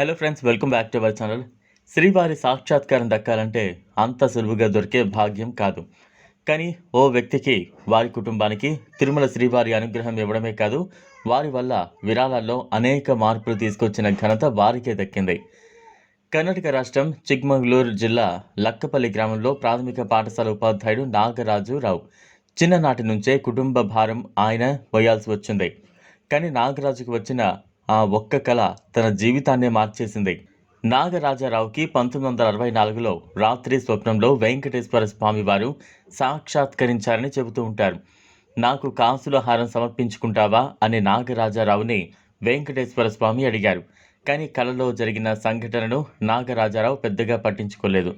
Hello friends welcome back to our channel శ్రీవారి సాక్షాత్కారం దక్కాలంటే అంత సులువుగా దొరికే భాగ్యం కాదు. కానీ ఓ వ్యక్తికి వారి కుటుంబానికి తిరుమల శ్రీవారి అనుగ్రహం ఇవ్వడమే కాదు వారి వల్ల విరాళాల్లో అనేక మార్పులు తీసుకొచ్చిన ఘనత వారికే దక్కింది. కర్ణాటక రాష్ట్రం చిక్మంగళూరు జిల్లా లక్కపల్లి గ్రామంలో ప్రాథమిక పాఠశాల ఉపాధ్యాయుడు నాగరాజు రావు. చిన్ననాటి నుంచే కుటుంబ భారం ఆయన వేయాల్సి వచ్చింది. కానీ నాగరాజుకు వచ్చిన ఆ ఒక్క కళ తన జీవితాన్నే మార్చేసింది. నాగరాజారావుకి పంతొమ్మిది వందల అరవై నాలుగులో రాత్రి స్వప్నంలో వెంకటేశ్వర స్వామి వారు సాక్షాత్కరించారని చెబుతూ ఉంటారు. నాకు కాసుల హారం సమర్పించుకుంటావా? అని నాగరాజారావుని వెంకటేశ్వర స్వామి అడిగారు. కానీ కలలో జరిగిన సంఘటనను నాగరాజారావు పెద్దగా పట్టించుకోలేదు.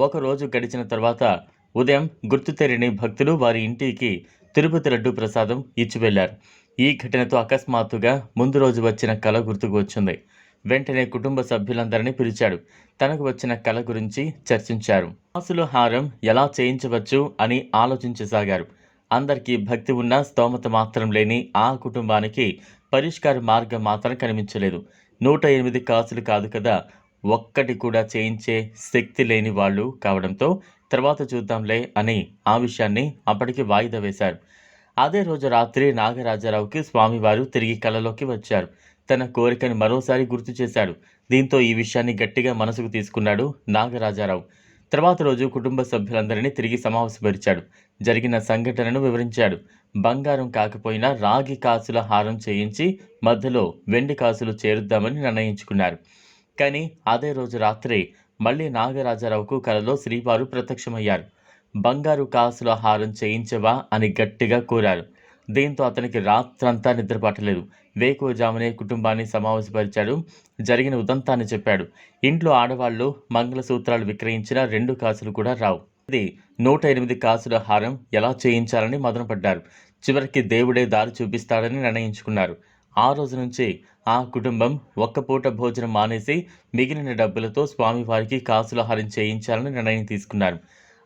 ఒకరోజు గడిచిన తర్వాత ఉదయం గుర్తు తెరిని భక్తులు వారి ఇంటికి తిరుపతి లడ్డు ప్రసాదం ఇచ్చి వెళ్ళారు ఈ ఘటనతో అకస్మాత్తుగా ముందు రోజు వచ్చిన కళ గుర్తుకు వచ్చింది. వెంటనే కుటుంబ సభ్యులందరినీ పిలిచాడు. తనకు వచ్చిన కళ గురించి చర్చించారు. కాసుల హారం ఎలా చేయించవచ్చు అని ఆలోచించసాగారు. అందరికీ భక్తి ఉన్న స్తోమత మాత్రం లేని ఆ కుటుంబానికి పరిష్కార మార్గం మాత్రం కనిపించలేదు. నూట ఎనిమిది కాసులు కాదు కదా ఒక్కటి కూడా చేయించే శక్తి లేని వాళ్ళు కావడంతో తర్వాత చూద్దాంలే అని ఆ విషయాన్ని అప్పటికి వాయిదా వేశారు. అదే రోజు రాత్రి నాగరాజారావుకి స్వామివారు తిరిగి కలలోకి వచ్చారు. తన కోరికను మరోసారి గుర్తు చేశాడు. దీంతో ఈ విషయాన్ని గట్టిగా మనసుకు తీసుకున్నాడు నాగరాజారావు. తర్వాత రోజు కుటుంబ సభ్యులందరినీ తిరిగి సమావేశపరిచాడు. జరిగిన సంఘటనను వివరించాడు. బంగారం కాకపోయినా రాగి కాసుల హారం చేయించి మధ్యలో వెండి కాసులు చేరుద్దామని నిర్ణయించుకున్నారు. కానీ అదే రోజు రాత్రి మళ్ళీ నాగరాజారావుకు కలలో శ్రీవారు ప్రత్యక్షమయ్యారు. బంగారు కాసుల హారం చేయించవా అని గట్టిగా కోరారు. దీంతో అతనికి రాత్రంతా నిద్రపట్టలేదు. వేకువజామునే కుటుంబాన్ని సమావేశపరిచాడు. జరిగిన ఉదంతాన్ని చెప్పాడు. ఇంట్లో ఆడవాళ్ళు మంగళసూత్రాలు విక్రయించిన రెండు కాసులు కూడా రావు. ఇది నూట ఎనిమిది కాసుల హారం ఎలా చేయించాలని మదనపడ్డారు. చివరికి దేవుడే దారి చూపిస్తాడని నిర్ణయించుకున్నారు. ఆ రోజు నుంచి ఆ కుటుంబం ఒక్క పూట భోజనం మానేసి మిగిలిన డబ్బులతో స్వామివారికి కాసుల హారం చేయించాలని నిర్ణయం తీసుకున్నారు.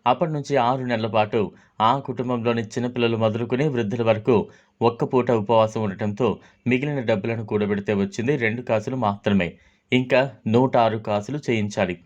అప్పటి నుంచి ఆరు నెలల పాటు ఆ కుటుంబంలోని చిన్నపిల్లలు మొదలుకుని వృద్ధుల వరకు ఒక్క పూట ఉపవాసం ఉండటంతో మిగిలిన డబ్బులను కూడబెడితే వచ్చింది రెండు కాసులు మాత్రమే. ఇంకా నూట ఆరు కాసులు చేయించాలి.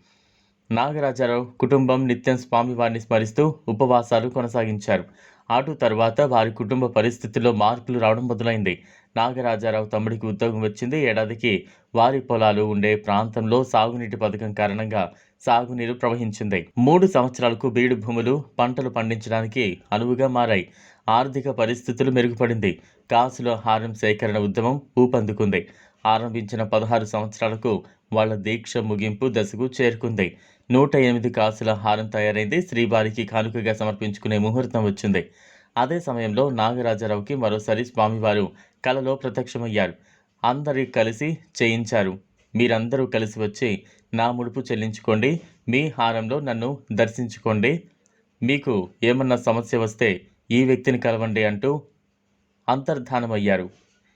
నాగరాజారావు కుటుంబం నిత్యం స్వామివారిని స్మరిస్తూ ఉపవాసాలు కొనసాగించారు. అటు తర్వాత వారి కుటుంబ పరిస్థితుల్లో మార్పులు రావడం మొదలైంది. నాగరాజారావు తమ్ముడికి ఉద్యోగం వచ్చింది. ఏడాదికి వారి పొలాలు ఉండే ప్రాంతంలో సాగునీటి పథకం కారణంగా సాగునీరు ప్రవహించింది. మూడు సంవత్సరాలకు బీడు భూములు పంటలు పండించడానికి అనువుగా మారాయి. ఆర్థిక పరిస్థితులు మెరుగుపడింది. కాసుల హారం సేకరణ ఉద్యమం ఊపందుకుంది. ఆరంభించిన పదహారు సంవత్సరాలకు వాళ్ళ దీక్ష ముగింపు దశకు చేరుకుంది. నూట ఎనిమిది కాసుల హారం తయారైంది. శ్రీవారికి కానుకగా సమర్పించుకునే ముహూర్తం వచ్చింది. అదే సమయంలో నాగరాజారావుకి మరోసారి స్వామివారు కలలో ప్రత్యక్షమయ్యారు. అందరి కలిసి చేయించారు. మీరందరూ కలిసి వచ్చి నా ముడుపు చెల్లించుకోండి. మీ హారంలో నన్ను దర్శించుకోండి. మీకు ఏమన్నా సమస్య వస్తే ఈ వ్యక్తిని కలవండి అంటూ అంతర్ధానమయ్యారు.